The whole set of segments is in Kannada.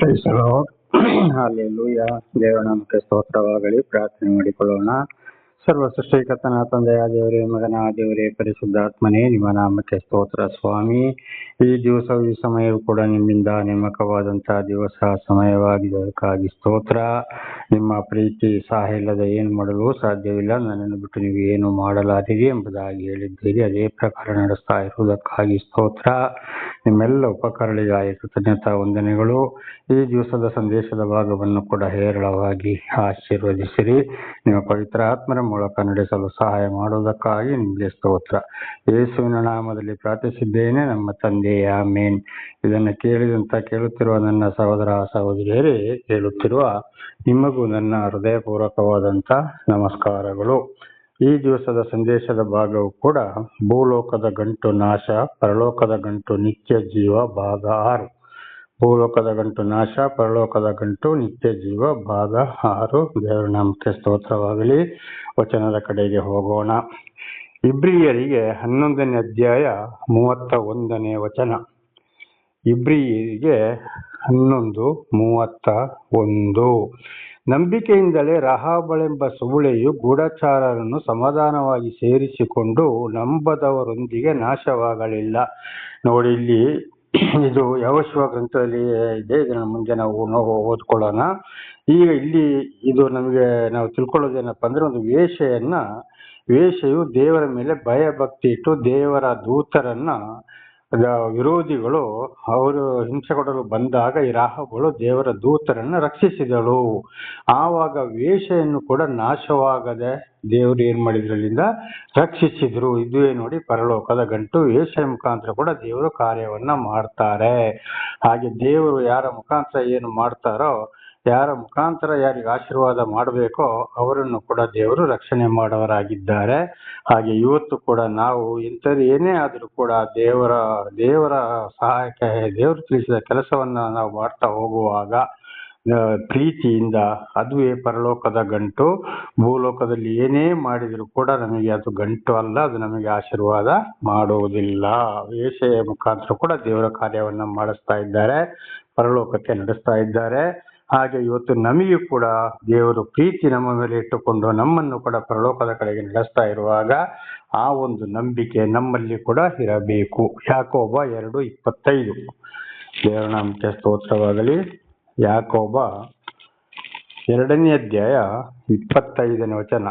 ಪ್ರೈಸ್ ಹಾಲೆಲೂಯ ದೇವರ ನಾಮಕ್ಕೆ ಸ್ತೋತ್ರವಾಗಲಿ. ಪ್ರಾರ್ಥನೆ ಮಾಡಿಕೊಳ್ಳೋಣ. ಸರ್ವ ಸೃಷ್ಟಿಕರ್ತನ ತಂದೆಯ ದೇವರೇ ಮಗನ ದೇವರೇ ಪರಿಶುದ್ಧಾತ್ಮನೇ ನಿಮ್ಮ ನಾಮಕ್ಕೆ ಸ್ತೋತ್ರ ಸ್ವಾಮಿ. ಈ ದಿವಸವು ಈ ಸಮಯವು ಕೂಡ ನಿಮ್ಮಿಂದ ನೇಮಕವಾದಂತಹ ದಿವಸ ಸಮಯವಾಗಿದೆ ಅದಕ್ಕಾಗಿ ಸ್ತೋತ್ರ. ನಿಮ್ಮ ಪ್ರೀತಿ ಸಹ ಇಲ್ಲದೆ ಏನು ಮಾಡಲು ಸಾಧ್ಯವಿಲ್ಲ. ನನ್ನನ್ನು ಬಿಟ್ಟು ನೀವು ಏನು ಮಾಡಲಾದಿರಿ ಎಂಬುದಾಗಿ ಹೇಳಿದ್ದೀರಿ. ಅದೇ ಪ್ರಕಾರ ನಡೆಸ್ತಾ ಇರುವುದಕ್ಕಾಗಿ ಸ್ತೋತ್ರ. ನಿಮ್ಮೆಲ್ಲ ಉಪಕರಣಗಳಿಗಾಗಿ ಕೃತಜ್ಞತಾ ವಂದನೆಗಳು. ಈ ದಿವಸದ ಸಂದೇಶದ ಭಾಗವನ್ನು ಕೂಡ ಹೇರಳವಾಗಿ ಆಶೀರ್ವದಿಸಿರಿ. ನಿಮ್ಮ ಪವಿತ್ರ ಆತ್ಮರ ಮೂಲಕ ನಡೆಸಲು ಸಹಾಯ ಮಾಡುವುದಕ್ಕಾಗಿ ನಿಮಗೆ ಸ್ತೋತ್ರ. ಯೇಸುವಿನ ನಾಮದಲ್ಲಿ ಪ್ರಾರ್ಥಿಸಿದ್ದೇನೆ ನಮ್ಮ ತಂದೆಯ ಮೇನ್ ಇದನ್ನು ಕೇಳಿದಂತ ಕೇಳುತ್ತಿರುವ ನನ್ನ ಸಹೋದರ, ಸಹೋದರಿಯರೇ ಕೇಳುತ್ತಿರುವ ನಿಮಗೂ ನನ್ನ ಹೃದಯಪೂರ್ವಕವಾದಂಥ ನಮಸ್ಕಾರಗಳು. ಈ ದಿವಸದ ಸಂದೇಶದ ಭಾಗವು ಕೂಡ ಭೂಲೋಕದ ಗಂಟು ನಾಶ, ಪರಲೋಕದ ಗಂಟು ನಿತ್ಯ ಜೀವ ಭಾಗ ಆರು. ಭೂಲೋಕದ ಗಂಟು ನಾಶ, ಪರಲೋಕದ ಗಂಟು ನಿತ್ಯ ಜೀವ, ಭಾಗ ಆರು. ದೇವರ ನಾಮಕ್ಕೆ ಸ್ತೋತ್ರವಾಗಲಿ. ವಚನದ ಕಡೆಗೆ ಹೋಗೋಣ. ಇಬ್ರಿಯರಿಗೆ ಹನ್ನೊಂದನೇ ಅಧ್ಯಾಯ ಮೂವತ್ತ ಒಂದನೇ ವಚನ. ಇಬ್ರಿಯರಿಗೆ ಹನ್ನೊಂದು, ಮೂವತ್ತ ಒಂದು. ನಂಬಿಕೆಯಿಂದಲೇ ರಹಾಬಳೆಂಬ ಸುಗುಳೆಯು ಗೂಢಚಾರರನ್ನು ಸಮಾಧಾನವಾಗಿ ಸೇರಿಸಿಕೊಂಡು ನಂಬದವರೊಂದಿಗೆ ನಾಶವಾಗಲಿಲ್ಲ. ನೋಡಿ, ಇಲ್ಲಿ ಇದು ಯಾವಶ್ವ ಗ್ರಂಥದಲ್ಲಿ ಇದೆ. ಇದನ್ನ ಮುಂದೆ ನಾವು ನಾವು ಓದ್ಕೊಳ್ಳೋಣ. ಈಗ ಇಲ್ಲಿ ಇದು ನಮಗೆ ನಾವು ತಿಳ್ಕೊಳ್ಳೋದೇನಪ್ಪ ಅಂದ್ರೆ ಒಂದು ವೇಷೆಯನ್ನ, ವೇಷೆಯು ದೇವರ ಮೇಲೆ ಭಯ ಭಕ್ತಿ ಇಟ್ಟು ದೇವರ ದೂತರನ್ನ ವಿರೋಧಿಗಳು ಅವರು ಹಿಂಸೆ ಕೊಡಲು ಬಂದಾಗ ಈ ರಾಹುಗಳು ದೇವರ ದೂತರನ್ನು ರಕ್ಷಿಸಿದಳು. ಆವಾಗ ವೇಷೆಯನ್ನು ಕೂಡ ನಾಶವಾಗದೆ ದೇವರು ಏನ್ ಮಾಡಿದ್ರಲ್ಲಿಂದ ರಕ್ಷಿಸಿದ್ರು. ಇದುವೇ ನೋಡಿ ಪರಲೋಕದ ಗಂಟು ವೇಷ ಮುಖಾಂತರ ಕೂಡ ದೇವರು ಕಾರ್ಯವನ್ನ ಮಾಡ್ತಾರೆ. ಹಾಗೆ ದೇವರು ಯಾರ ಮುಖಾಂತರ ಏನು ಮಾಡ್ತಾರೋ ಯಾರ ಮುಖಾಂತರ ಯಾರಿಗೆ ಆಶೀರ್ವಾದ ಮಾಡಬೇಕೋ ಅವರನ್ನು ಕೂಡ ದೇವರು ರಕ್ಷಣೆ ಮಾಡೋರಾಗಿದ್ದಾರೆ ಹಾಗೆ ಇವತ್ತು ಕೂಡ ನಾವು ಇಂಥದ್ದು ಏನೇ ಆದರೂ ಕೂಡ ದೇವರ ದೇವರ ಸಹಾಯಕ್ಕೆ, ದೇವರು ತಿಳಿಸಿದ ಕೆಲಸವನ್ನ ನಾವು ಮಾಡ್ತಾ ಹೋಗುವಾಗ ಪ್ರೀತಿಯಿಂದ ಅದುವೇ ಪರಲೋಕದ ಗಂಟು, ಭೂಲೋಕದಲ್ಲಿ ಏನೇ ಮಾಡಿದರೂ ಕೂಡ ನಮಗೆ ಅದು ಗಂಟು ಅಲ್ಲ, ಅದು ನಮಗೆ ಆಶೀರ್ವಾದ ಮಾಡುವುದಿಲ್ಲ. ವೇಷೆಯ ಮುಖಾಂತರ ಕೂಡ ದೇವರ ಕಾರ್ಯವನ್ನ ಮಾಡಿಸ್ತಾ ಇದ್ದಾರೆ, ಪರಲೋಕಕ್ಕೆ ನಡೆಸ್ತಾ ಇದ್ದಾರೆ. ಹಾಗೆ ಇವತ್ತು ನಮಗೆ ಕೂಡ ದೇವರು ಪ್ರೀತಿ ನಮ್ಮ ಮೇಲೆ ಇಟ್ಟುಕೊಂಡು ನಮ್ಮನ್ನು ಕೂಡ ಪ್ರಲೋಕದ ಕಡೆಗೆ ನಡೆಸ್ತಾ ಇರುವಾಗ ಆ ಒಂದು ನಂಬಿಕೆ ನಮ್ಮಲ್ಲಿ ಕೂಡ ಇರಬೇಕು. ಯಾಕೋಬ ಎರಡು ಇಪ್ಪತ್ತೈದು. ದೇವರ ನಾಮಕ್ಕೆ ಸ್ತೋತ್ರವಾಗಲಿ. ಯಾಕೋಬ ಎರಡನೇ ಅಧ್ಯಾಯ ಇಪ್ಪತ್ತೈದನೇ ವಚನ.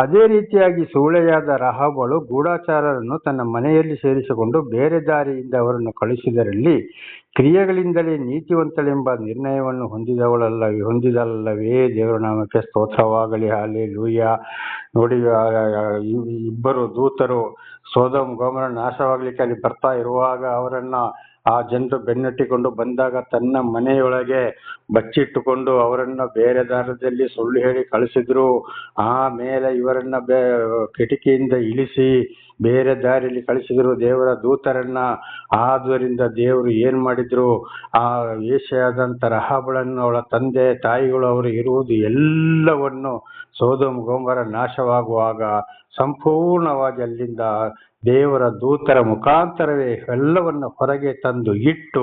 ಅದೇ ರೀತಿಯಾಗಿ ಸೂಳೆಯಾದ ರಹಾಬಳು ಗೂಢಾಚಾರರನ್ನು ತನ್ನ ಮನೆಯಲ್ಲಿ ಸೇರಿಸಿಕೊಂಡು ಬೇರೆ ದಾರಿಯಿಂದ ಅವರನ್ನು ಕಳಿಸಿದರಲ್ಲಿ ಕ್ರಿಯೆಗಳಿಂದಲೇ ನೀತಿವಂತಳೆಂಬ ನಿರ್ಣಯವನ್ನು ಹೊಂದಿದವಳಲ್ಲ, ಹೊಂದಿದಲ್ಲವೇ? ದೇವರ ನಾಮಕ್ಕೆ ಸ್ತೋತ್ರವಾಗಲಿ ಹಾಲೆ ಲೂಯ ನೋಡಿ ಇಬ್ಬರು ದೂತರು ಸೋದಮ್ ಗೋಮರ ನಾಶವಾಗಲಿಕ್ಕೆ ಅಲ್ಲಿ ಬರ್ತಾ ಇರುವಾಗ ಅವರನ್ನ ಆ ಜನರು ಬೆನ್ನಟ್ಟಿಕೊಂಡು ಬಂದಾಗ ತನ್ನ ಮನೆಯೊಳಗೆ ಬಚ್ಚಿಟ್ಟುಕೊಂಡು ಅವರನ್ನ ಬೇರೆ ದಾರದಲ್ಲಿ ಸುಳ್ಳು ಹೇಳಿ ಕಳಿಸಿದ್ರು. ಆಮೇಲೆ ಇವರನ್ನ ಬೇ, ಕಿಟಕಿಯಿಂದ ಇಳಿಸಿ ಬೇರೆ ದಾರಿಯಲ್ಲಿ ಕಳಿಸಿದ್ರು. ದೇವರ ದೂತರನ್ನ ಆದ್ದರಿಂದ ದೇವರು ಏನ್ ಮಾಡಿದ್ರು? ಆ ಏಷ್ಯಾದಂಥ ರಹಾಬಳನ್ನು ಅವಳ ತಂದೆ, ತಾಯಿಗಳು ಅವರು ಇರುವುದು ಎಲ್ಲವನ್ನು ಸೋದಮ್ ಗೋಮರ ನಾಶವಾಗುವಾಗ ಸಂಪೂರ್ಣವಾಗಿ ಅಲ್ಲಿಂದ ದೇವರ ದೂತರ ಮುಖಾಂತರವೇ ಎಲ್ಲವನ್ನು ಹೊರಗೆ ತಂದು ಇಟ್ಟು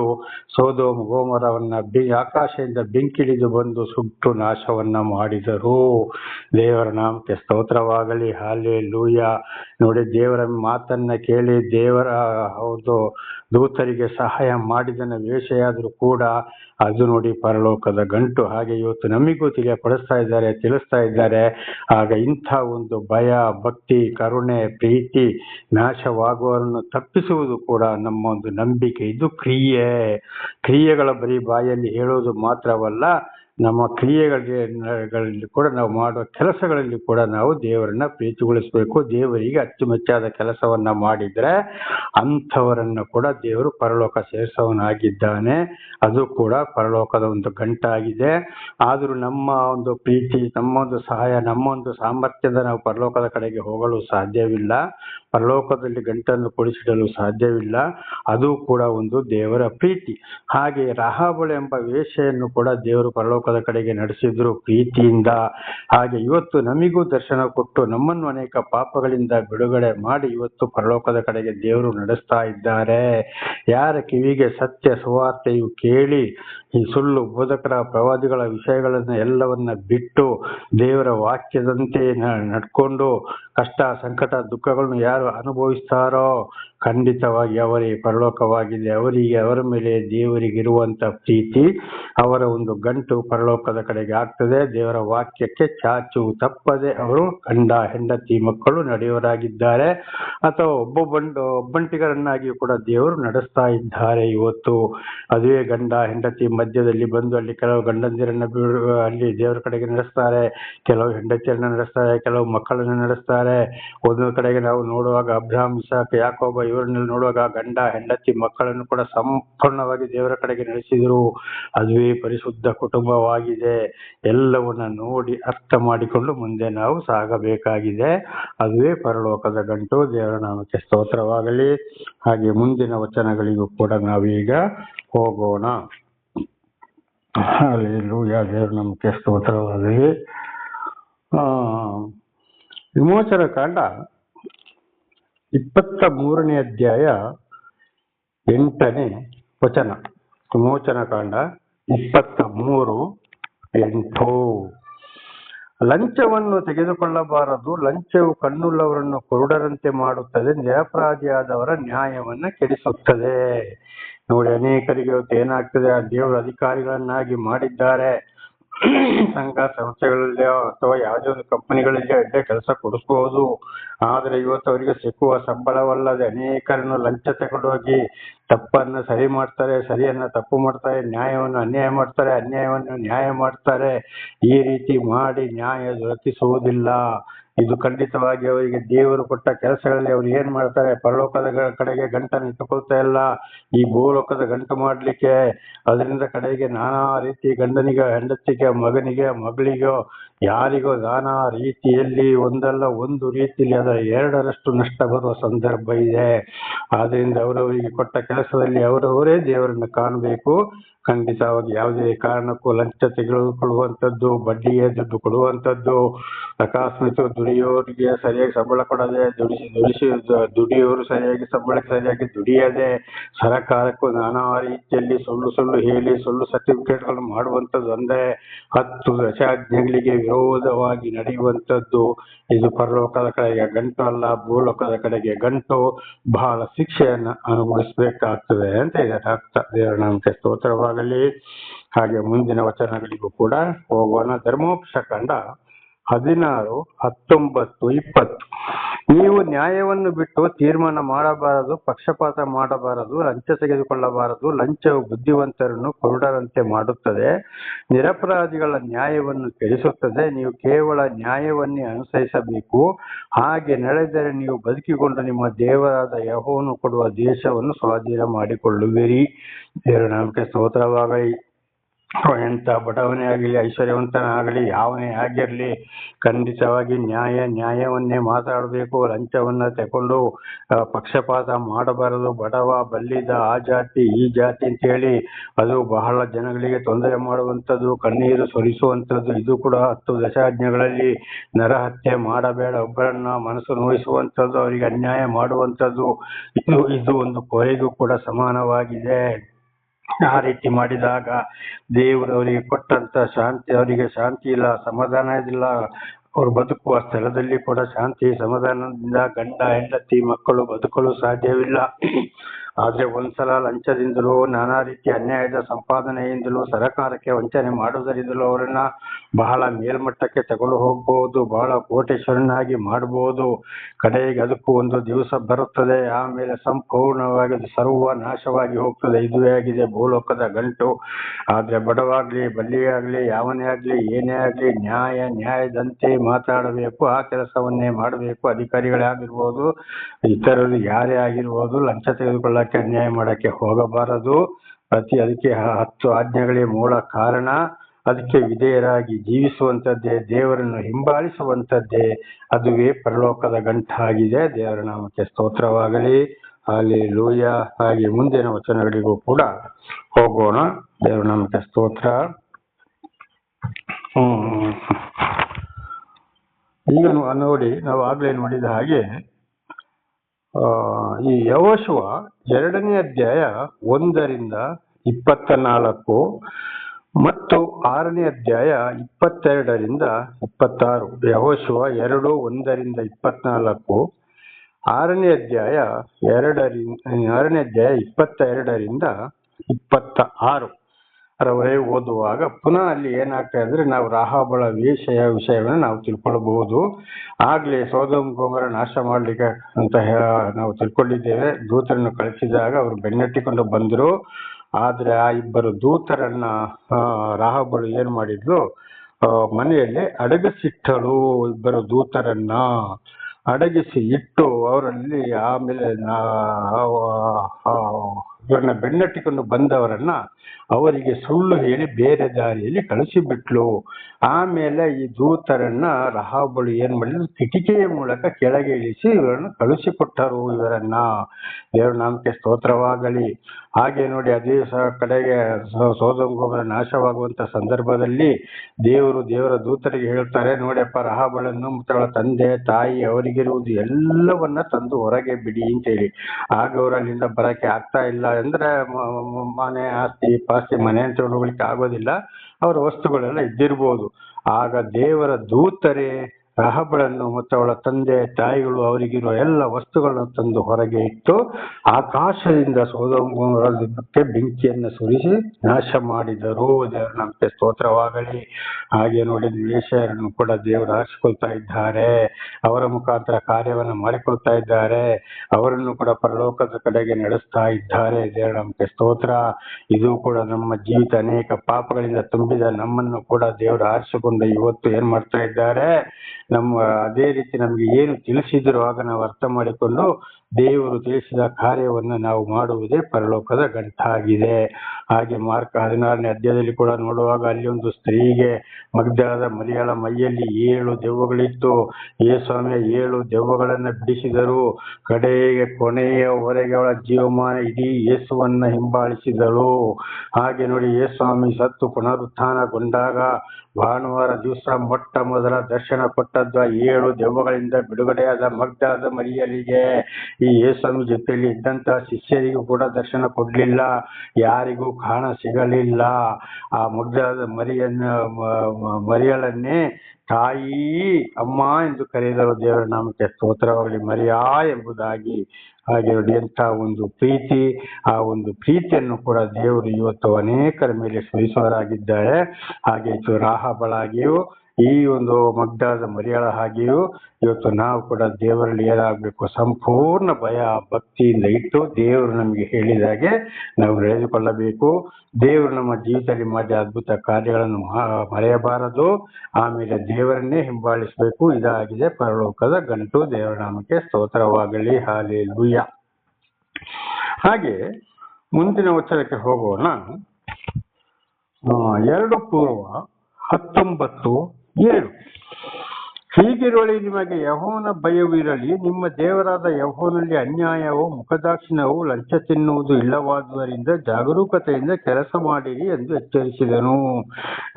ಸೋದೋಮ ಗೋಮರವನ್ನ ಬಿ ಆಕಾಶದಿಂದ ಬೆಂಕಿಳಿದು ಬಂದು ಸುಟ್ಟು ನಾಶವನ್ನ ಮಾಡಿದರು. ದೇವರ ನಾಮಕ್ಕೆ ಸ್ತೋತ್ರವಾಗಲಿ. ಹಾಲೆ ಲೂಯ ನೋಡಿ, ದೇವರ ಮಾತನ್ನ ಕೇಳಿ ದೇವರ, ಹೌದು, ದೂತರಿಗೆ ಸಹಾಯ ಮಾಡಿದನ ವೇಷೆಯಾದರೂ ಕೂಡ ಅದು ನೋಡಿ ಪರಲೋಕದ ಗಂಟು. ಹಾಗೆ ಇವತ್ತು ನಮಿಗೂ ತಿಳಿಯಪಡಿಸ್ತಾ ಇದ್ದಾರೆ, ತಿಳಿಸ್ತಾ ಇದ್ದಾರೆ. ಆಗ ಇಂಥ ಒಂದು ಭಯ, ಭಕ್ತಿ, ಕರುಣೆ, ಪ್ರೀತಿ ನಾಶವಾಗುವವರನ್ನು ತಪ್ಪಿಸುವುದು ಕೂಡ ನಮ್ಮ ಒಂದು ನಂಬಿಕೆ. ಇದು ಕ್ರಿಯೆ. ಕ್ರಿಯೆಗಳ ಬರೀ ಬಾಯಲ್ಲಿ ಹೇಳೋದು ಮಾತ್ರವಲ್ಲ ನಮ್ಮ ಕ್ರಿಯೆಗಳಿಗೆ ಕೂಡ ನಾವು ಮಾಡುವ ಕೆಲಸಗಳಲ್ಲಿ ಕೂಡ ನಾವು ದೇವರನ್ನ ಪ್ರೀತಿಗೊಳಿಸಬೇಕು. ದೇವರಿಗೆ ಅಚ್ಚುಮೆಚ್ಚಾದ ಕೆಲಸವನ್ನ ಮಾಡಿದ್ರೆ ಅಂಥವರನ್ನು ಕೂಡ ದೇವರು ಪರಲೋಕ ಸೇರಿಸವನಾಗಿದ್ದಾನೆ. ಅದು ಕೂಡ ಪರಲೋಕದ ಒಂದು ಗಂಟಾಗಿದೆ. ಆದರೂ ನಮ್ಮ ಒಂದು ಪ್ರೀತಿ, ನಮ್ಮ ಒಂದು ಸಹಾಯ, ನಮ್ಮ ಒಂದು ಸಾಮರ್ಥ್ಯದ ನಾವು ಪರಲೋಕದ ಕಡೆಗೆ ಹೋಗಲು ಸಾಧ್ಯವಿಲ್ಲ. ಪರಲೋಕದಲ್ಲಿ ಗಂಟನ್ನು ಕೊಡಿಸಿಡಲು ಸಾಧ್ಯವಿಲ್ಲ. ಅದು ಕೂಡ ಒಂದು ದೇವರ ಪ್ರೀತಿ. ಹಾಗೆ ರಹಾಬಳು ಎಂಬ ವೇಷೆಯನ್ನು ಕೂಡ ದೇವರು ಪರಲೋಕ ಪರಲೋಕದ ಕಡೆಗೆ ನಡೆಸಿದ್ರು ಪ್ರೀತಿಯಿಂದ. ಹಾಗೆ ಇವತ್ತು ನಮಿಗೂ ದರ್ಶನ ಕೊಟ್ಟು ನಮ್ಮನ್ನು ಅನೇಕ ಪಾಪಗಳಿಂದ ಬಿಡುಗಡೆ ಮಾಡಿ ಇವತ್ತು ಪರಲೋಕದ ಕಡೆಗೆ ದೇವರು ನಡೆಸ್ತಾ ಇದ್ದಾರೆ. ಯಾರ ಕಿವಿಗೆ ಸತ್ಯ ಸುವಾರ್ತೆಯು ಕೇಳಿ, ಈ ಸುಳ್ಳು ಬೋಧಕರ ಪ್ರವಾದಿಗಳ ವಿಷಯಗಳನ್ನ ಎಲ್ಲವನ್ನ ಬಿಟ್ಟು ದೇವರ ವಾಕ್ಯದಂತೆ ನಡ್ಕೊಂಡು ಕಷ್ಟ, ಸಂಕಟ, ದುಃಖಗಳನ್ನು ಯಾರು ಅನುಭವಿಸ್ತಾರೋ ಖಂಡಿತವಾಗಿ ಅವರೇ, ಪರಲೋಕವಾಗಿದೆ. ಅವರಿಗೆ, ಅವರ ಮೇಲೆ ದೇವರಿಗಿರುವಂಥ ಪ್ರೀತಿ ಅವರ ಒಂದು ಗಂಟು ಪರಲೋಕದ ಕಡೆಗೆ ಆಗ್ತದೆ. ದೇವರ ವಾಕ್ಯಕ್ಕೆ ಚಾಚು ತಪ್ಪದೆ ಅವರು ಗಂಡ, ಹೆಂಡತಿ ಮಕ್ಕಳು ನಡೆಯುವರಾಗಿದ್ದಾರೆ. ಅಥವಾ ಒಬ್ಬ ಬಂಡು ಒಬ್ಬಂಟಿಗರನ್ನಾಗಿಯೂ ಕೂಡ ದೇವರು ನಡೆಸ್ತಾ ಇದ್ದಾರೆ ಇವತ್ತು. ಅದುವೇ ಗಂಡ, ಹೆಂಡತಿ ಮಧ್ಯದಲ್ಲಿ ಬಂದು ಅಲ್ಲಿ ಕೆಲವು ಗಂಡಂದಿರನ್ನ ಅಲ್ಲಿ ದೇವರ ಕಡೆಗೆ ನಡೆಸ್ತಾರೆ. ಕೆಲವು ಹೆಂಡತಿಯರನ್ನ ನಡೆಸ್ತಾರೆ, ಕೆಲವು ಮಕ್ಕಳನ್ನ ನಡೆಸ್ತಾರೆ. ಒಂದೊಂದು ಕಡೆಗೆ ನಾವು ನೋಡುವಾಗ ಅಬ್ರಾಹಂ ಇಸಾಕ್ ಯಾಕೋಬ ಇವರನ್ನೆಲ್ಲ ನೋಡುವಾಗ ಗಂಡ ಹೆಂಡತಿ ಮಕ್ಕಳನ್ನು ಕೂಡ ಸಂಪೂರ್ಣವಾಗಿ ದೇವರ ಕಡೆಗೆ ನಡೆಸಿದರು. ಅದುವೇ ಪರಿಶುದ್ಧ ಕುಟುಂಬವಾಗಿದೆ. ಎಲ್ಲವನ್ನ ನೋಡಿ ಅರ್ಥ ಮಾಡಿಕೊಂಡು ಮುಂದೆ ನಾವು ಸಾಗಬೇಕಾಗಿದೆ. ಅದುವೇ ಪರಲೋಕದ ಗಂಟು. ದೇವರ ನಾಮಕ್ಕೆ ಸ್ತೋತ್ರವಾಗಲಿ. ಹಾಗೆ ಮುಂದಿನ ವಚನಗಳಿಗೂ ಕೂಡ ನಾವೀಗ ಹೋಗೋಣ. ಅಲ್ಲಿ ದೇವರ ನಮಗೆ ಸ್ತೋತ್ರವಾಗಲಿ. ಆ, ವಿಮೋಚನ ಕಾಂಡ. ಇಪ್ಪತ್ತ ಮೂರನೇ ಅಧ್ಯಾಯ ಎಂಟನೇ ವಚನ. ವಿಮೋಚನ ಕಾಂಡ ಇಪ್ಪತ್ತ ಮೂರು ಎಂಟು. ಲಂಚವನ್ನು ತೆಗೆದುಕೊಳ್ಳಬಾರದು. ಲಂಚವು ಕಣ್ಣುಳ್ಳವರನ್ನು ಕುರುಡರಂತೆ ಮಾಡುತ್ತದೆ. ನಿರಪರಾಧಿಯಾದವರ ನ್ಯಾಯವನ್ನ ಕೆಡಿಸುತ್ತದೆ. ನೋಡಿ, ಅನೇಕರಿಗೆ ಇವತ್ತು ಏನಾಗ್ತದೆ? ಆ ದೇವರ ಅಧಿಕಾರಿಗಳನ್ನಾಗಿ ಮಾಡಿದ್ದಾರೆ. ಸಂಘ ಸಂಸ್ಥೆಗಳಲ್ಲಿ ಅಥವಾ ಯಾವುದೇ ಒಂದು ಕಂಪನಿಗಳಲ್ಲಿ ಅಡ್ಡೆ ಕೆಲಸ ಕೊಡಿಸ್ಬೋದು. ಆದರೆ ಇವತ್ತು ಅವರಿಗೆ ಸಿಕ್ಕುವ ಸಂಬಳವಲ್ಲದೆ ಅನೇಕರನ್ನು ಲಂಚ ತಗೊಂಡೋಗಿ ತಪ್ಪನ್ನ ಸರಿ ಮಾಡ್ತಾರೆ, ಸರಿಯನ್ನ ತಪ್ಪು ಮಾಡ್ತಾರೆ, ನ್ಯಾಯವನ್ನು ಅನ್ಯಾಯ ಮಾಡ್ತಾರೆ, ಅನ್ಯಾಯವನ್ನು ನ್ಯಾಯ ಮಾಡ್ತಾರೆ. ಈ ರೀತಿ ಮಾಡಿ ನ್ಯಾಯ ದೊರಕಿಸುವುದಿಲ್ಲ. ಇದು ಖಂಡಿತವಾಗಿ ಅವರಿಗೆ ದೇವರು ಕೊಟ್ಟ ಕೆಲಸಗಳಲ್ಲಿ ಅವ್ರು ಏನ್ ಮಾಡ್ತಾರೆ? ಪರಲೋಕದ ಕಡೆಗೆ ಗಂಟನ್ನು ಇಟ್ಟುಕೊಳ್ತಾ ಇಲ್ಲ. ಈ ಭೂಲೋಕದ ಗಂಟು ಮಾಡ್ಲಿಕ್ಕೆ ಅದರಿಂದ ಕಡೆಗೆ ನಾನಾ ರೀತಿ ಗಂಡನಿಗೆ, ಹೆಂಡತಿಗೆ, ಮಗನಿಗೆ, ಮಗಳಿಗೋ, ಯಾರಿಗೋ ನಾನಾ ರೀತಿಯಲ್ಲಿ ಒಂದಲ್ಲ ಒಂದು ರೀತಿಯಲ್ಲಿ ಅದರ ಎರಡರಷ್ಟು ನಷ್ಟ ಬರುವ ಸಂದರ್ಭ ಇದೆ. ಆದ್ರಿಂದ ಅವರವರಿಗೆ ಕೊಟ್ಟ ಕೆಲಸದಲ್ಲಿ ಅವರವರೇ ದೇವರನ್ನು ಕಾಣಬೇಕು. ಖಂಡಿತವಾಗಿ ಯಾವುದೇ ಕಾರಣಕ್ಕೂ ಲಂಚ ತೆಗೆದುಕೊಳ್ಳುವಂಥದ್ದು, ಬಡ್ಡಿಯ ದುಡ್ಡು ಕೊಡುವಂಥದ್ದು ಅಕಸ್ಮಾತ್ ದುಡಿಯೋರಿಗೆ ಸರಿಯಾಗಿ ಸಂಬಳ ಕೊಡದೆ ದುಡಿಸಿ ದುಡಿಸಿ ದುಡಿಯೋರು ಸರಿಯಾಗಿ ಸಂಬಳಕ್ಕೆ ಸರಿಯಾಗಿ ದುಡಿಯದೆ, ಸರಕಾರಕ್ಕೂ ನಾನಾ ರೀತಿಯಲ್ಲಿ ಸುಳ್ಳು ಸುಳ್ಳು ಹೇಳಿ, ಸುಳ್ಳು ಸರ್ಟಿಫಿಕೇಟ್ಗಳನ್ನು ಮಾಡುವಂಥದ್ದು ಅಂದರೆ ಹತ್ತು ದಶಾಜ್ಞೆಗಳಿಗೆ ವಿರೋಧವಾಗಿ ನಡೆಯುವಂಥದ್ದು. ಇದು ಪರಲೋಕದ ಕಡೆಗೆ ಗಂಟು ಅಲ್ಲ, ಭೂಲೋಕದ ಕಡೆಗೆ ಗಂಟು. ಬಹಳ ಶಿಕ್ಷೆಯನ್ನು ಅನುಭವಿಸಬೇಕಾಗ್ತದೆ ಅಂತ ಇದರ ಅರ್ಥ ದೇವರ ನಾಮಕ್ಕೆ ಸ್ತೋತ್ರವಾಗಲಿ ಹಾಗೆ ಮುಂದಿನ ವಚನಗಳಿಗೂ ಕೂಡ ಹೋಗೋಣ. ಧರ್ಮೋಕ್ಷ ಕಂಡ ಹದಿನಾರು, ಹತ್ತೊಂಬತ್ತು, ಇಪ್ಪತ್ತು. ನೀವು ನ್ಯಾಯವನ್ನು ಬಿಟ್ಟು ತೀರ್ಮಾನ ಮಾಡಬಾರದು, ಪಕ್ಷಪಾತ ಮಾಡಬಾರದು, ಲಂಚ ತೆಗೆದುಕೊಳ್ಳಬಾರದು, ಲಂಚವು ಬುದ್ಧಿವಂತರನ್ನು ಕುರುಡರಂತೆ ಮಾಡುತ್ತದೆ, ನಿರಪರಾಧಿಗಳ ನ್ಯಾಯವನ್ನು ಕೆಡಿಸುತ್ತದೆ, ನೀವು ಕೇವಲ ನ್ಯಾಯವನ್ನೇ ಅನುಸರಿಸಬೇಕು, ಹಾಗೆ ನಡೆದರೆ ನೀವು ಬದುಕಿಕೊಂಡು ನಿಮ್ಮ ದೇವರಾದ ಯಹೋವನ್ನು ಕೊಡುವ ದೇಶವನ್ನು ಸ್ವಾಧೀನ ಮಾಡಿಕೊಳ್ಳುವಿರಿ. ದೇವರ ನಾಮಕ್ಕೆ ಸ್ತೋತ್ರವಾಗಲಿ. ಎಂತ ಬಡವನೇ ಆಗಲಿ, ಐಶ್ವರ್ಯವಂತನಾಗಲಿ, ಯಾವನೇ ಆಗಿರಲಿ, ಖಂಡಿತವಾಗಿ ನ್ಯಾಯ, ನ್ಯಾಯವನ್ನೇ ಮಾತಾಡಬೇಕು, ಲಂಚವನ್ನು ತಗೊಂಡು ಪಕ್ಷಪಾತ ಮಾಡಬಾರದು, ಬಡವ, ಬಲ್ಲಿದ, ಆ ಜಾತಿ, ಈ ಜಾತಿ ಅಂತೇಳಿ, ಅದು ಬಹಳ ಜನಗಳಿಗೆ ತೊಂದರೆ ಮಾಡುವಂಥದ್ದು, ಕಣ್ಣೀರು ಸುರಿಸುವಂಥದ್ದು, ಇದು ಕೂಡ ಹತ್ತು ದಶಾಜ್ಞೆಗಳಲ್ಲಿ ನರಹತ್ಯೆ ಮಾಡಬೇಡ, ಒಬ್ಬರನ್ನ ಮನಸ್ಸು ನೋಯಿಸುವಂಥದ್ದು, ಅವರಿಗೆ ಅನ್ಯಾಯ ಮಾಡುವಂಥದ್ದು, ಇದು ಇದು ಒಂದು ಕೊಲೆಗೂ ಕೂಡ ಸಮಾನವಾಗಿದೆ. ಆ ರೀತಿ ಮಾಡಿದಾಗ ದೇವರು ಅವರಿಗೆ ಕೊಟ್ಟಂತ ಶಾಂತಿ, ಅವರಿಗೆ ಶಾಂತಿ ಇಲ್ಲ, ಸಮಾಧಾನ ಇಲ್ಲ ಅವರು ಬದುಕುವ ಸ್ಥಳದಲ್ಲಿ ಕೂಡ ಶಾಂತಿ, ಸಮಾಧಾನದಿಂದ ಗಂಡ, ಹೆಂಡತಿ, ಮಕ್ಕಳು ಬದುಕಲು ಸಾಧ್ಯವಿಲ್ಲ. ಆದ್ರೆ ಒಂದ್ಸಲ ಲಂಚದಿಂದಲೂ, ನಾನಾ ರೀತಿಯ ಅನ್ಯಾಯದ ಸಂಪಾದನೆಯಿಂದಲೂ, ಸರಕಾರಕ್ಕೆ ವಂಚನೆ ಮಾಡುವುದರಿಂದಲೂ ಅವರನ್ನ ಬಹಳ ಮೇಲ್ಮಟ್ಟಕ್ಕೆ ತಗೊಂಡು ಹೋಗ್ಬಹುದು ಬಹಳ ಕೋಟೇಶ್ವರನಾಗಿ ಮಾಡಬಹುದು ಕಡೆಗೆ ಅದಕ್ಕೂ ಒಂದು ದಿವಸ ಬರುತ್ತದೆ, ಆಮೇಲೆ ಸಂಪೂರ್ಣವಾಗಿ ಸರ್ವ ನಾಶವಾಗಿ ಹೋಗ್ತದೆ. ಇದುವೇ ಆಗಿದೆ ಭೂಲೋಕದ ಗಂಟು. ಆದ್ರೆ ಬಡವಾಗ್ಲಿ ಬಲ್ಲಿಯಾಗ್ಲಿ ಯಾವನೇ ಆಗ್ಲಿ, ಏನೇ ಆಗ್ಲಿ, ನ್ಯಾಯ, ನ್ಯಾಯದಂತೆ ಮಾತಾಡಬೇಕು, ಆ ಕೆಲಸವನ್ನೇ ಮಾಡಬೇಕು. ಅಧಿಕಾರಿಗಳೇ ಆಗಿರ್ಬೋದು, ಇತರರು ಯಾರೇ ಆಗಿರ್ಬೋದು, ಲಂಚ ತೆಗೆದುಕೊಳ್ಳಕ್ಕೆ ಅನ್ಯಾಯ ಮಾಡಕ್ಕೆ ಹೋಗಬಾರದು. ಪ್ರತಿ ಅದಕ್ಕೆ ಹತ್ತು ಆಜ್ಞೆಗಳೇ ಮೂಲ ಕಾರಣ. ಅದಕ್ಕೆ ವಿಧೇಯರಾಗಿ ಜೀವಿಸುವಂಥದ್ದೇ, ದೇವರನ್ನು ಹಿಂಬಾಲಿಸುವಂಥದ್ದೇ, ಅದುವೇ ಪರಲೋಕದ ಗಂಟಾಗಿದೆ. ದೇವರ ನಾಮಕ್ಕೆ ಸ್ತೋತ್ರವಾಗಲಿ. ಅಲ್ಲಿ ಲೂಯ ಹಾಗೆ ಮುಂದಿನ ವಚನಗಳಿಗೂ ಕೂಡ ಹೋಗೋಣ. ದೇವರ ನಾಮಕ್ಕೆ ಸ್ತೋತ್ರ. ಹ್ಮ್. ಈಗ ನೋಡಿ, ನಾವು ಆಗ್ಲೇ ನೋಡಿದ ಹಾಗೆ ಈ ಯವಶುವ ಎರಡನೇ ಅಧ್ಯಾಯ ಒಂದರಿಂದ ಇಪ್ಪತ್ತ ನಾಲ್ಕು ಮತ್ತು ಆರನೇ ಅಧ್ಯಾಯ ಇಪ್ಪತ್ತೆರಡರಿಂದ ಇಪ್ಪತ್ತಾರು. ಯವಶುವ ಎರಡು, ಒಂದರಿಂದ ಇಪ್ಪತ್ನಾಲ್ಕು, ಆರನೇ ಅಧ್ಯಾಯ ಎರಡರಿಂದ ಆರನೇ ಅಧ್ಯಾಯ ಇಪ್ಪತ್ತೆರಡರಿಂದ ಇಪ್ಪತ್ತ ಆರು ರವರೆಗೆ ಓದುವಾಗ ಪುನಃ ಅಲ್ಲಿ ಏನಾಗ್ತಾ ಇದ್ರೆ ನಾವು ರಾಹಾಬಳ ವಿಷಯ ವಿಷಯವನ್ನು ನಾವು ತಿಳ್ಕೊಳ್ಬಹುದು ಆಗ್ಲೇ ಸೋದಮ್ ಗೋಮರ ನಾಶ ಮಾಡ್ಲಿಕ್ಕೆ ಅಂತ ನಾವು ತಿಳ್ಕೊಂಡಿದ್ದೇವೆ ದೂತರನ್ನು ಕಳಿಸಿದಾಗ ಅವರು ಬೆನ್ನಟ್ಟಿಕೊಂಡು ಬಂದರು ಆದ್ರೆ ಆ ಇಬ್ಬರು ದೂತರನ್ನ ರಾಹಬಳು ಏನ್ ಮಾಡಿದ್ಲು ಆ, ಮನೆಯಲ್ಲಿ ಅಡಗಿಸಿಟ್ಟಳು ಇಬ್ಬರು ದೂತರನ್ನ ಅಡಗಿಸಿ ಇಟ್ಟು ಅವರಲ್ಲಿ ಆಮೇಲೆ ಇವ್ರನ್ನ ಬೆನ್ನಟ್ಟಿಕೊಂಡು ಬಂದವರನ್ನ ಅವರಿಗೆ ಸುಳ್ಳು ಹೇಳಿ ಬೇರೆ ದಾರಿಯಲ್ಲಿ ಕಳಿಸಿಬಿಟ್ಲು. ಆಮೇಲೆ ಈ ದೂತರನ್ನ ರಹಾಬಳು ಏನ್ ಮಾಡಿದ್ರು? ಕಿಟಿಕೆಯ ಮೂಲಕ ಕೆಳಗೆ ಇಳಿಸಿ ಇವರನ್ನು ಕಳಿಸಿಕೊಟ್ಟರು ಇವರನ್ನ. ದೇವರ ನಾಮಕ್ಕೆ ಸ್ತೋತ್ರವಾಗಲಿ. ಹಾಗೆ ನೋಡಿ ಅದೇ ಸಹ ಕಡೆಗೆ ಸೋದಂಗೋಬರ ನಾಶವಾಗುವಂತ ಸಂದರ್ಭದಲ್ಲಿ ದೇವರು ದೇವರ ದೂತರಿಗೆ ಹೇಳ್ತಾರೆ, ನೋಡಪ್ಪ ರಹಾಬಳನ್ನು ಅವಳ ತಂದೆ, ತಾಯಿ ಅವರಿಗಿರುವುದು ಎಲ್ಲವನ್ನ ತಂದು ಹೊರಗೆ ಬಿಡಿ ಅಂತೇಳಿ. ಆಗ ಅವರು ಅಲ್ಲಿಂದ ಬರಕ್ಕೆ ಆಗ್ತಾ ಇಲ್ಲ. ಅಂದ್ರೆ ಮನೆ ಆಸ್ತಿ ಪಾಸ್ತಿ ಮನೆ ಅಂತ ಹೋಗ್ಲಿಕ್ಕೆ ಆಗೋದಿಲ್ಲ. ಅವರ ವಸ್ತುಗಳೆಲ್ಲ ಇದ್ದಿರ್ಬೋದು. ಆಗ ದೇವರ ದೂತರೇ ರಹಬಳನ್ನು ಮತ್ತು ಅವಳ ತಂದೆ, ತಾಯಿಗಳು, ಅವರಿಗಿರುವ ಎಲ್ಲ ವಸ್ತುಗಳನ್ನು ತಂದು ಹೊರಗೆ ಇಟ್ಟು ಆಕಾಶದಿಂದ ಸೋದಕ್ಕೆ ಬೆಂಕಿಯನ್ನು ಸುರಿಸಿ ನಾಶ ಮಾಡಿದರು. ದೇವರ ಸ್ತೋತ್ರವಾಗಲಿ. ಹಾಗೆ ನೋಡಿ ವೇಷರನ್ನು ಕೂಡ ದೇವರು ಆರಿಸಿಕೊಳ್ತಾ ಇದ್ದಾರೆ. ಅವರ ಮುಖಾಂತರ ಕಾರ್ಯವನ್ನು ಮಾಡಿಕೊಳ್ತಾ ಇದ್ದಾರೆ. ಅವರನ್ನು ಕೂಡ ಪರಲೋಕದ ಕಡೆಗೆ ನಡೆಸ್ತಾ ಇದ್ದಾರೆ. ದೇವರ ಸ್ತೋತ್ರ. ಇದು ಕೂಡ ನಮ್ಮ ಜೀವಿತ ಅನೇಕ ಪಾಪಗಳಿಂದ ತುಂಬಿದ ನಮ್ಮನ್ನು ಕೂಡ ದೇವರು ಆರಿಸಿಕೊಂಡು ಇವತ್ತು ಏನ್ ಮಾಡ್ತಾ ಇದ್ದಾರೆ? ನಮ್ಮ, ಅದೇ ರೀತಿ ನಮಗೆ ಏನು ತಿಳಿಸಿದ್ರು ಆಗ ನಾವು ಅರ್ಥ ಮಾಡಿಕೊಂಡು ದೇವರು ತಿಳಿಸಿದ ಕಾರ್ಯವನ್ನು ನಾವು ಮಾಡುವುದೇ ಪರಲೋಕದ ಗಂಟಾಗಿದೆ ಹಾಗೆ ಮಾರ್ಕ ಹದಿನಾರನೇ ಅಧ್ಯಾಯದಲ್ಲಿ ಕೂಡ ನೋಡುವಾಗ ಅಲ್ಲಿ ಒಂದು ಸ್ತ್ರೀಗೆ ಮಗ್ದಳದ ಮರಿಯಳ ಮೈಯಲ್ಲಿ ಏಳು ದೆವ್ವಗಳಿತ್ತು. ಏ ಸ್ವಾಮಿಯ ಏಳು ದೆವ್ವಗಳನ್ನು ಬಿಡಿಸಿದರು. ಕಡೆಗೆ ಕೊನೆಯವರೆಗೆ ಅವಳ ಜೀವಮಾನ ಇಡೀ ಯೇಸುವನ್ನ ಹಿಂಬಾಲಿಸಿದಳು. ಹಾಗೆ ನೋಡಿ ಯೇಸು ಸ್ವಾಮಿ ಸತ್ತು ಪುನರುತ್ಥಾನಗೊಂಡಾಗ ಭಾನುವಾರ ದಿವಸ ಮೊಟ್ಟ ಮೊದಲ ದರ್ಶನ ಕೊಟ್ಟದ್ದು ಏಳು ದೆವ್ವಗಳಿಂದ ಬಿಡುಗಡೆಯಾದ ಮಗ್ದಾದ ಮರಿಯರಿಗೆ ಈ ಯೇಸ್ವಾಮಿ ಜೊತೆಯಲ್ಲಿ ಇದ್ದಂತ ಶಿಷ್ಯರಿಗೂ ಕೂಡ ದರ್ಶನ ಕೊಡ್ಲಿಲ್ಲ. ಯಾರಿಗೂ ಕಾಣ ಸಿಗಲಿಲ್ಲ. ಆ ಮಗ್ದಾದ ಮರಿಯನ್ನ ಮರಿಯಳನ್ನೇ ತಾಯಿ, ಅಮ್ಮ ಎಂದು ಕರೆದರು, ದೇವರ ನಾಮಕ್ಕೆ ಸ್ತೋತ್ರವಾಗಲಿ, ಮರಿಯಾ ಎಂಬುದಾಗಿ ಹಾಗೆ ಎಂಥ ಒಂದು ಪ್ರೀತಿ, ಆ ಒಂದು ಪ್ರೀತಿಯನ್ನು ಕೂಡ ದೇವರು ಇವತ್ತು ಅನೇಕರ ಮೇಲೆ ಸುರಿಸುವರಾಗಿದ್ದಾರೆ ಹಾಗೆ ರಾಹಬಳಾಗಿಯೂ ಈ ಒಂದು ಮಗ್ದಾದ ಮರಿಯಾಳ ಹಾಗೆಯೂ ಇವತ್ತು ನಾವು ಕೂಡ ದೇವರಲ್ಲಿ ಏನಾಗಬೇಕು ಸಂಪೂರ್ಣ ಭಯ, ಭಕ್ತಿಯಿಂದ ಇಟ್ಟು ದೇವರು ನಮಗೆ ಹೇಳಿದ ಹಾಗೆ ನಾವು ನಡೆದುಕೊಳ್ಳಬೇಕು. ದೇವರು ನಮ್ಮ ಜೀವಿತದಲ್ಲಿ ಮಾಡಿದ ಅದ್ಭುತ ಕಾರ್ಯಗಳನ್ನು ಮರೆಯಬಾರದು. ಆಮೇಲೆ ದೇವರನ್ನೇ ಹಿಂಬಾಲಿಸಬೇಕು. ಇದಾಗಿದೆ ಪರಲೋಕದ ಗಂಟು. ದೇವರ ನಾಮಕ್ಕೆ ಸ್ತೋತ್ರವಾಗಲಿ. ಹಾಲೆ ಹಾಗೆ ಮುಂದಿನ ವಚನಕ್ಕೆ ಹೋಗೋಣ. ಎರಡು ಪೂರ್ವ ಹತ್ತೊಂಬತ್ತು ಏಳು ಹೀಗಿರುವಳಿ ನಿಮಗೆ ಯಹೋವನ ಭಯವಿರಲಿ, ನಿಮ್ಮ ದೇವರಾದ ಯಹೋನಲ್ಲಿ ಅನ್ಯಾಯವೋ, ಮುಖದಾಕ್ಷಿಣ್ಯವೋ ಲಂಚ ತಿನ್ನುವುದು ಇಲ್ಲವಾದುದರಿಂದ ಜಾಗರೂಕತೆಯಿಂದ ಕೆಲಸ ಮಾಡಿರಿ ಎಂದು ಎಚ್ಚರಿಸಿದನು.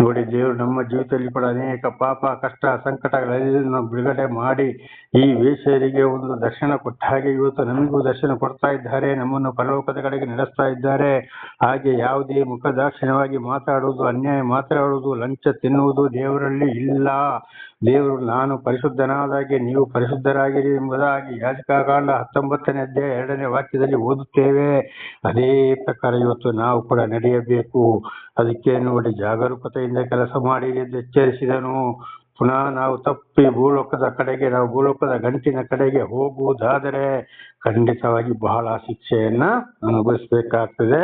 ನೋಡಿ ದೇವರು ನಮ್ಮ ಜೀವಿತದಲ್ಲಿ ಕೂಡ ಅನೇಕ ಪಾಪ, ಕಷ್ಟ, ಸಂಕಟಗಳೆಲ್ಲ ಬಿಡುಗಡೆ ಮಾಡಿ ಈ ವೇಷರಿಗೆ ಒಂದು ದರ್ಶನ ಕೊಟ್ಟ ಹಾಗೆ ಇವತ್ತು ನಮಗೂ ದರ್ಶನ ಕೊಡ್ತಾ ಇದ್ದಾರೆ, ನಮ್ಮನ್ನು ಪರಲೋಕದ ಕಡೆಗೆ ನಡೆಸ್ತಾ ಇದ್ದಾರೆ. ಹಾಗೆ ಯಾವುದೇ ಮುಖದಾಕ್ಷಿಣ್ಯವಾಗಿ ಮಾತಾಡುವುದು, ಅನ್ಯಾಯ ಮಾತಾಡುವುದು ಲಂಚ ತಿನ್ನುವುದು ದೇವರಲ್ಲಿ ಇಲ್ಲ. ದೇವರು ನಾನು ಪರಿಶುದ್ಧನಾದಾಗೆ ನೀವು ಪರಿಶುದ್ಧರಾಗಿರಿ ಎಂಬುದಾಗಿ ಯಾಜಕಾಕಾಂಡ ಹತ್ತೊಂಬತ್ತನೇ ಅಧ್ಯಾಯ ಎರಡನೇ ವಾಕ್ಯದಲ್ಲಿ ಓದುತ್ತೇವೆ. ಅದೇ ಪ್ರಕಾರ ಇವತ್ತು ನಾವು ಕೂಡ ನಡೆಯಬೇಕು. ಅದಕ್ಕೆ ನೋಡಿ ಜಾಗರೂಕತೆಯಿಂದ ಕೆಲಸ ಮಾಡಿ ಎಂದು ಎಚ್ಚರಿಸಿದನು. ಪುನಃ ನಾವು ತಪ್ಪಿ ಭೂಲೋಕದ ಕಡೆಗೆ, ನಾವು ಭೂಲೋಕದ ಗಂಟಿನ ಕಡೆಗೆ ಹೋಗುವುದಾದರೆ ಖಂಡಿತವಾಗಿ ಬಹಳ ಶಿಕ್ಷೆಯನ್ನ ಅನುಭವಿಸಬೇಕಾಗ್ತದೆ.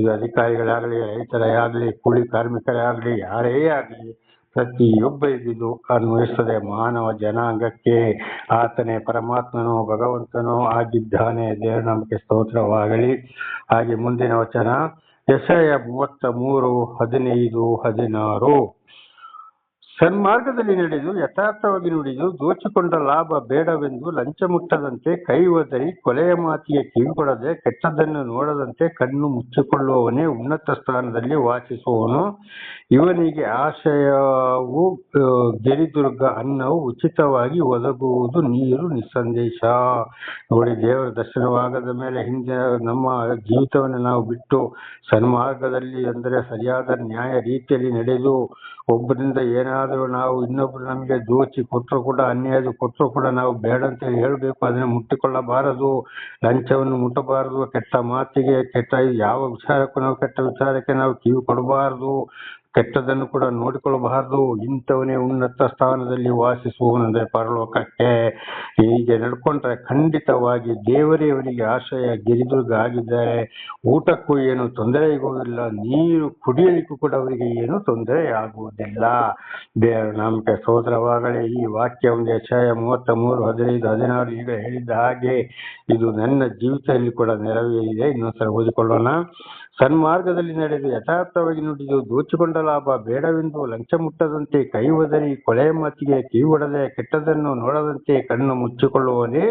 ಇದು ಅಧಿಕಾರಿಗಳಾಗಲಿ, ರೈತರೇ ಆಗಲಿ, ಕೂಲಿ ಕಾರ್ಮಿಕರೇ ಆಗಲಿ, ಯಾರೇ ಆಗಲಿ ಪ್ರತಿಯೊಬ್ಬರಿಗೂ ಅನ್ವಯಿಸ್ತದೆ ಮಾನವ ಜನಾಂಗಕ್ಕೆ ಆತನೇ ಪರಮಾತ್ಮನು, ಭಗವಂತನೋ ಆಗಿದ್ದಾನೆ. ದೇವರ ನಮಗೆ ಸ್ತೋತ್ರವಾಗಲಿ. ಹಾಗೆ ಮುಂದಿನ ವಚನ ಎಸೆಯ ಮೂವತ್ತ ಮೂರು, ಹದಿನೈದು, ಹದಿನಾರು. ಸನ್ಮಾರ್ಗದಲ್ಲಿ ನಡೆದು ಯಥಾರ್ಥವಾಗಿ ನುಡಿದು ದೋಚಿಕೊಂಡ ಲಾಭ ಬೇಡವೆಂದು ಲಂಚ ಮುಟ್ಟದಂತೆ ಕೈ ಒದರಿ ಕೊಲೆಯ ಮಾತಿಗೆ ಕಿವಿಗೊಡದೆ ಕೆಟ್ಟದ್ದನ್ನು ನೋಡದಂತೆ ಕಣ್ಣು ಮುಚ್ಚಿಕೊಳ್ಳುವವನೇ ಉನ್ನತ ಸ್ಥಾನದಲ್ಲಿ ವಾಸಿಸುವವನು. ಇವನಿಗೆ ಆಶಯವು ಗೆರಿದುರ್ಗ ಅನ್ನವು ಉಚಿತವಾಗಿ ಒದಗುವುದು ನೀರು ನಿಸ್ಸಂದೇಶ. ನೋಡಿ, ದೇವರ ದರ್ಶನವಾಗದ ಮೇಲೆ ಹಿಂದೆ ನಮ್ಮ ಜೀವಿತವನ್ನು ನಾವು ಬಿಟ್ಟು ಸನ್ಮಾರ್ಗದಲ್ಲಿ ಅಂದರೆ ಸರಿಯಾದ ನ್ಯಾಯ ರೀತಿಯಲ್ಲಿ ನಡೆದು ಒಬ್ಬರಿಂದ ಏನಾದರೂ ನಾವು ಇನ್ನೊಬ್ರು ನಮಗೆ ದೋಚಿ ಕೊಟ್ಟರು ಕೂಡ, ಅನ್ಯಾಯದ ಕೊಟ್ಟರು ಕೂಡ ನಾವು ಬೇಡ ಅಂತ ಹೇಳಬೇಕು. ಅದನ್ನು ಮುಟ್ಟಿಕೊಳ್ಳಬಾರದು. ಲಂಚವನ್ನು ಮುಟ್ಟಬಾರದು. ಕೆಟ್ಟ ಮಾತಿಗೆ, ಕೆಟ್ಟ ಯಾವ ವಿಚಾರಕ್ಕೂ ನಾವು ಕೆಟ್ಟ ವಿಚಾರಕ್ಕೆ ನಾವು ಕಿವಿ ಕೊಡಬಾರದು. ಕೆಟ್ಟದನ್ನು ಕೂಡ ನೋಡಿಕೊಳ್ಳಬಾರದು. ಇಂಥವನೇ ಉನ್ನತ ಸ್ಥಾನದಲ್ಲಿ ವಾಸಿಸುವವನಂದ್ರೆ ಪರಲೋಕಕ್ಕೆ ಹೀಗೆ ನಡ್ಕೊಂಡ್ರೆ ಖಂಡಿತವಾಗಿ ದೇವರೇ ಅವನಿಗೆ ಆಶ್ರಯ ಗಿರಿದುರ್ಗ ಆಗಿದ್ದಾರೆ. ಊಟಕ್ಕೂ ಏನು ತೊಂದರೆ ಆಗುವುದಿಲ್ಲ ನೀರು ಕುಡಿಯಲಿಕ್ಕೂ ಕೂಡ ಅವರಿಗೆ ಏನು ತೊಂದರೆ ಆಗುವುದಿಲ್ಲ ದೇವರ ನಮಗೆ ಸೋದರವಾಗಲೇ ಈ ವಾಕ್ಯ ಒಂದು ಯಶಯ ಮೂವತ್ತ ಮೂರು, ಹದಿನೈದು, ಹದಿನಾರು ಈಗ ಹೇಳಿದ ಹಾಗೆ ಇದು ನನ್ನ ಜೀವಿತದಲ್ಲಿ ಕೂಡ ನೆರವೇರಿದೆ ಇನ್ನೊಂದ್ಸಲ ಓದಿಕೊಳ್ಳೋಣ. ಸನ್ಮಾರ್ಗದಲ್ಲಿ ನಡೆದು ಯಥಾರ್ಥವಾಗಿ ನುಡಿದು ದೋಚಿಕೊಂಡ ಲಾಭ ಬೇಡವೆಂದು ಲಂಚ ಮುಟ್ಟದಂತೆ ಕೈ ಒದರಿ ಮತಿಗೆ ಮಾತಿಗೆ ಒಡದೆ ಕೆಟ್ಟದನ್ನು ನೋಡದಂತೆ ಕಣ್ಣು ಮುಚ್ಚಿಕೊಳ್ಳುವನೇ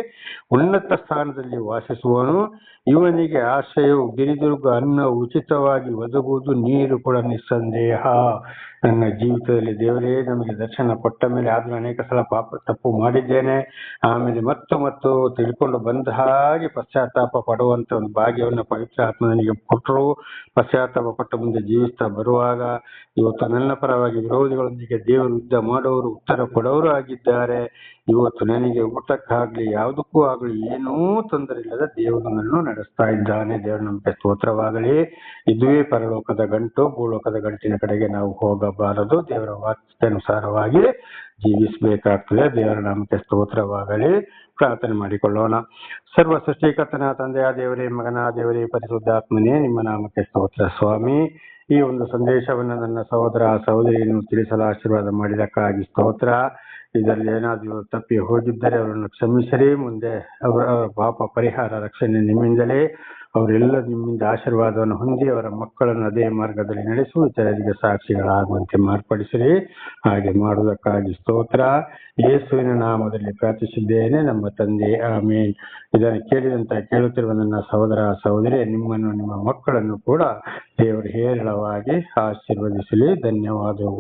ಉನ್ನತ ಸ್ಥಾನದಲ್ಲಿ ವಾಸಿಸುವವನು. ಇವನಿಗೆ ಆಶ್ರಯವು ಗಿರಿದುರ್ಗ ಅನ್ನ ಉಚಿತವಾಗಿ ಒದಗುವುದು ನೀರು ಕೂಡ ನಿಸ್ಸಂದೇಹ. ನನ್ನ ಜೀವಿತದಲ್ಲಿ ದೇವರೇ, ನಮಗೆ ದರ್ಶನ ಕೊಟ್ಟ ಮೇಲೆ ಆದರೂ ಅನೇಕ ಸಲ ಪಾಪ ತಪ್ಪು ಮಾಡಿದ್ದೇನೆ. ಆಮೇಲೆ ಮತ್ತು ಮತ್ತು ತಿಳ್ಕೊಂಡು ಬಂದ ಹಾಗೆ ಪಶ್ಚಾತ್ತಾಪ ಪಡುವಂತ ಒಂದು ಭಾಗ್ಯವನ್ನು ಪವಿತ್ರ ಆತ್ಮ ನನಗೆ ಕೊಟ್ಟರು. ಪಶ್ಚಾತ್ತಾಪ ಪಟ್ಟ ಮುಂದೆ ಜೀವಿಸ್ತಾ ಬರುವಾಗ ಇವತ್ತು ನನ್ನ ಪರವಾಗಿ ವಿರೋಧಿಗಳೊಂದಿಗೆ ದೇವರು ಯುದ್ಧ ಮಾಡೋರು ಉತ್ತರ ಕೊಡೋರು ಆಗಿದ್ದಾರೆ. ಇವತ್ತು ನನಗೆ ಊಟಕ್ಕಾಗ್ಲಿ ಯಾವುದಕ್ಕೂ ಆಗಲಿ, ಏನೂ ತೊಂದರೆ ಇಲ್ಲದ ದೇವರು ನನ್ನನ್ನು ನಡೆಸ್ತಾ ಇದ್ದಾನೆ. ದೇವರ ನಮಗೆ ಸ್ತೋತ್ರವಾಗಲಿ. ಇದುವೇ ಪರಲೋಕದ ಗಂಟು, ಭೂಲೋಕದ ಗಂಟಿನ ಕಡೆಗೆ ನಾವು ಹೋಗಬಾರದು. ದೇವರ ವಾಕ್ಯಾನುಸಾರವಾಗಿ ಜೀವಿಸಬೇಕಾಗ್ತದೆ. ದೇವರ ನಾಮಕ್ಕೆ ಸ್ತೋತ್ರವಾಗಲಿ. ಪ್ರಾರ್ಥನೆ ಮಾಡಿಕೊಳ್ಳೋಣ. ಸರ್ವ ಸೃಷ್ಟಿಕರ್ತನ ತಂದೆಯ ದೇವರೇ, ಮಗನ ದೇವರೇ, ಪರಿಶುದ್ಧಾತ್ಮನೇ, ನಿಮ್ಮ ನಾಮಕ್ಕೆ ಸ್ತೋತ್ರ ಸ್ವಾಮಿ. ಈ ಒಂದು ಸಂದೇಶವನ್ನು ನನ್ನ ಸಹೋದರ ಸಹೋದರಿಯನ್ನು ತಿಳಿಸಲು ಆಶೀರ್ವಾದ ಮಾಡಿದಕ್ಕಾಗಿ ಸ್ತೋತ್ರ. ಇದರಲ್ಲಿ ಏನಾದರೂ ತಪ್ಪಿ ಹೋಗಿದ್ದರೆ ಅವರನ್ನು ಕ್ಷಮಿಸಿರಿ. ಮುಂದೆ ಅವರ ಪಾಪ ಪರಿಹಾರ ರಕ್ಷಣೆ ನಿಮ್ಮಿಂದಲೇ. ಅವರೆಲ್ಲ ನಿಮ್ಮಿಂದ ಆಶೀರ್ವಾದವನ್ನು ಹೊಂದಿ ಅವರ ಮಕ್ಕಳನ್ನು ಅದೇ ಮಾರ್ಗದಲ್ಲಿ ನಡೆಸು ಇತರರಿಗೆ ಸಾಕ್ಷಿಗಳಾಗುವಂತೆ ಮಾರ್ಪಡಿಸಿರಿ. ಹಾಗೆ ಮಾಡುವುದಕ್ಕಾಗಿ ಸ್ತೋತ್ರ. ಯೇಸುವಿನ ನಾಮದಲ್ಲಿ ಪ್ರಾರ್ಥಿಸಿದ್ದೇನೆ. ನಮ್ಮ ತಂದೆ, ಆಮೇನ್. ಇದನ್ನು ಕೇಳಿದಂತ ಕೇಳುತ್ತಿರುವ ನನ್ನ ಸಹೋದರ ಸಹೋದರಿ ನಿಮ್ಮನ್ನು ನಿಮ್ಮ ಮಕ್ಕಳನ್ನು ಕೂಡ ದೇವರು ಹೇರಳವಾಗಿ ಆಶೀರ್ವದಿಸಲಿ. ಧನ್ಯವಾದಗಳು.